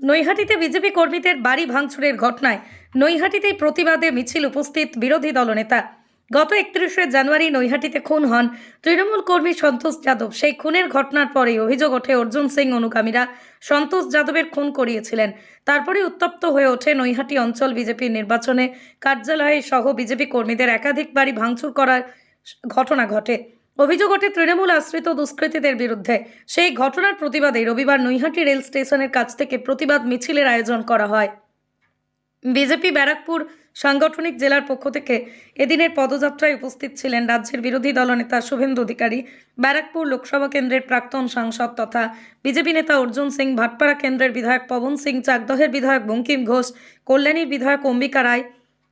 নৈহাটিতে BJP কর্মীদের বাড়ি ভাঙচুরের ঘটনায় নৈহাটিতেই প্রতিবাদে মিছিল উপস্থিত বিরোধী দলনেতা। গত একত্রিশে জানুয়ারি নৈহাটিতে খুন হন তৃণমূল কর্মী সন্তোষ যাদব। সেই খুনের ঘটনার পরেই অভিযোগ ওঠে অর্জুন সিং অনুগামীরা সন্তোষ যাদবের খুন করিয়েছিলেন। তারপরে উত্তপ্ত হয়ে ওঠে নৈহাটি অঞ্চল বিজেপির নির্বাচনে। কার্যালয়ে সহ বিজেপি কর্মীদের একাধিক বাড়ি ভাঙচুর করার ঘটনা ঘটে। অভিযোগ ওঠে তৃণমূল আশ্রিত দুষ্কৃতীদের বিরুদ্ধে। সেই ঘটনার প্রতিবাদে রবিবার নৈহাটি রেল স্টেশনের কাছ থেকে প্রতিবাদ মিছিলের আয়োজন করা হয়। বিজেপি ব্যারাকপুর সাংগঠনিক জেলার পক্ষ থেকে এদিনের পদযাত্রায় উপস্থিত ছিলেন রাজ্যের বিরোধী দলনেতা শুভেন্দু অধিকারী, ব্যারাকপুর লোকসভা কেন্দ্রের প্রাক্তন সাংসদ তথা বিজেপি নেতা অর্জুন সিং, ভাটপাড়া কেন্দ্রের বিধায়ক পবন সিং, চাকদহের বিধায়ক বঙ্কিম ঘোষ, কল্যাণীর বিধায়ক অম্বিকা রায়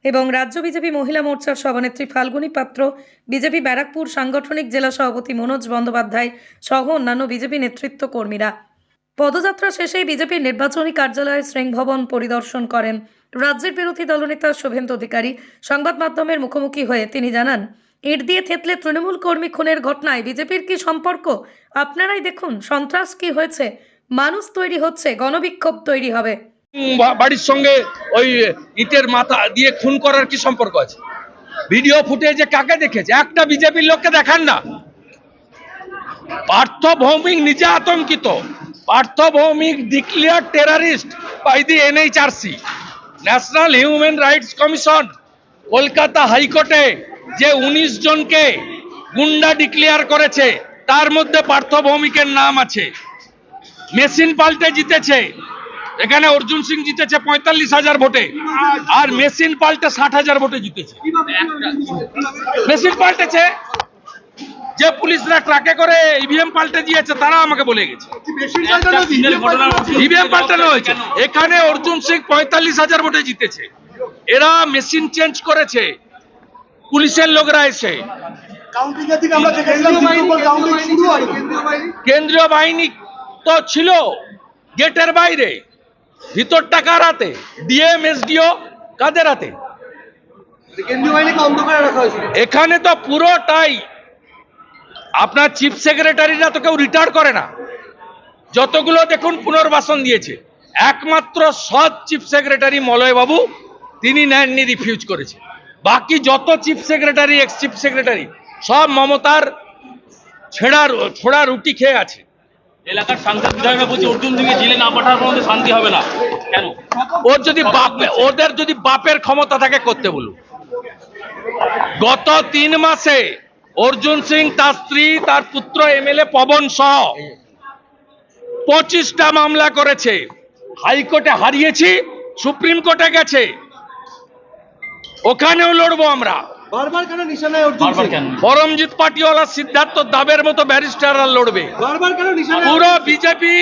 এবং রাজ্য বিজেপি মহিলা মোর্চার সভানেত্রী ফাল্গুনী পাত্র, বিজেপি ব্যারাকপুর সাংগঠনিক জেলা সভাপতি মনোজ বন্দ্যোপাধ্যায় সহ অন্যান্য বিজেপি নেতৃত্ব কর্মীরা। পদযাত্রা শেষে বিজেপির নির্বাচনী কার্যালয়ের শৃঙ্গভবন পরিদর্শন করেন। রাজ্যের বিরোধী দলনেতা শুভেন্দু অধিকারী সংবাদ মাধ্যমের মুখোমুখি হয়ে তিনি জানান, ইট দিয়ে থেতলে তৃণমূল কর্মী খুনের ঘটনায় বিজেপির কি সম্পর্ক? আপনারাই দেখুন সন্ত্রাস কি হয়েছে, মানুষ তৈরি হচ্ছে, গণবিক্ষোভ তৈরি হবে। বাড়ির সঙ্গে ওই ইটের মাথা দিয়ে খুন করার কি সম্পর্ক আছে? ভিডিও ফুটেজে কাকে দেখেছে? একটা বিজেপির লোককে দেখান না। পার্থ ভৌমিক নিজে আতঙ্কিত। Partha Bhowmik declare terrorist by the NHRC national human rights commission Kolkata হাইকোর্টে, যে উনিশ জনকে গুন্ডা ডিক্লেয়ার করেছে, তার মধ্যে পার্থ ভৌমিকের নাম আছে। মেশিন পাল্টে জিতেছে। এখানে অর্জুন সিং জিতেছে পঁয়তাল্লিশ হাজার ভোটে। আর মেশিন পাল্টে ষাট হাজার ভোটে জিতেছে। মেশিন পাল্টেছে। যে পুলিশরা ট্রাকে করে ইভিএম পাল্টে দিয়েছে, তারা আমাকে বলে গেছে। ইভিএম পাল্টানো হয়েছে। এখানে অর্জুন সিং পঁয়তাল্লিশ হাজার ভোটে জিতেছে। এরা মেশিন চেঞ্জ করেছে। পুলিশের লোকরা এসে। কেন্দ্রীয় বাহিনী তো ছিল। গেটের বাইরে। ভিতরটা কার হাতে ডিএম এসডিও কাদের হাতে? এখানে তো পুরোটাই। আপনার চিফ সেক্রেটারিরা তো কেউ রিটায়ার করে না। যতগুলো দেখুন পুনর্বাসন দিয়েছে একমাত্র সৎ চিফ সেক্রেটারি মলয় বাবু তিনি নেননি রিফিউজ করেছে। বাকি যত chief secretary ex chief secretary সব মমতার ছেঁড়া ছোড়া রুটি খেয়ে আছে। এলাকার সাংসদ বিধায়করা বলছে, অর্জুন সিংকে জেলে না পাঠার শান্তি হবে না। কেন? ওর যদি ওদের যদি বাপের ক্ষমতা থাকে, করতে বলুন। গত তিন মাসে অর্জুন সিং তার স্ত্রী, তার পুত্র এমএলএ পবন সহ পঁচিশটা মামলা করেছে। হাইকোর্টে হারিয়েছি, সুপ্রিম কোর্টে গেছে। ওখানেও লড়বো আমরা। বারবার কেন নিশানায় বারবার কেন? পরমজিৎ পাটিওয়ালা সিদ্ধার্থ দাবের মতো ব্যারিস্টাররা লড়বে। বারবার কেন নিশানায় পুরো বিজেপি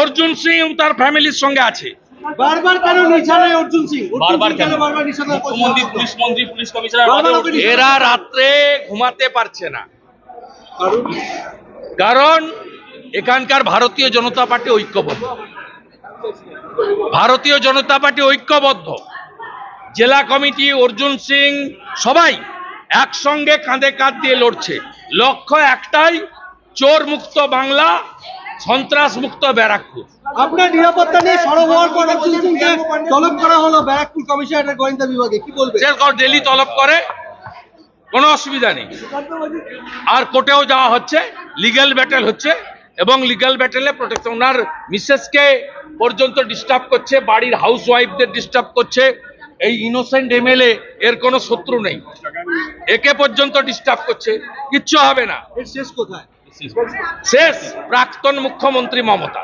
অর্জুন সিং এবং তার ফ্যামিলির সঙ্গে আছে। বারবার কেন নিশানায় অর্জুন সিং? বারবার কেন? বারবার নিশানায় মুখ্যমন্ত্রী পুলিশ মন্ত্রী পুলিশ কমিশনার বারবার বারবার ওকে বলছে, এরা রাত্রে ঘুমাতে পারছে না। কারণ? কারণ এখানকার ভারতীয় জনতা পার্টি ঐক্যবদ্ধ। ভারতীয় জনতা পার্টি ঐক্যবদ্ধ। জেলা কমিটি অর্জুন সিং সবাই একসঙ্গে কাঁধে কাঁধ দিয়ে লড়ছে। লক্ষ্য একটাই চোর মুক্ত বাংলা সন্ত্রাস মুক্ত ব্যারাকপুর। আপনার নিরাপত্তা নিয়ে সরব হওয়ার পর অর্জুন সিংকে তলব করা হলো ব্যারাকপুর কমিশনারের গোয়েন্দা বিভাগে। কি বলবে? সে ডেলি তলব করে কোনো অসুবিধা নেই। আর কোর্টেও যাওয়া হচ্ছে লিগ্যাল ব্যাটেল হচ্ছে এবং লিগ্যাল ব্যাটেলে প্রোটেকশন ওনার মিসেসকে পর্যন্ত ডিস্টার্ব করছে বাড়ির হাউস ওয়াইফদের ডিস্টার্ব করছে এই ইনোসেন্ট এমএলএ এর কোনো শত্রু নেই। একে পর্যন্ত ডিস্টার্ব করছে। কিচ্ছু হবে না। শেষ কোথায়? শেষ। প্রাক্তন মুখ্যমন্ত্রী মমতা।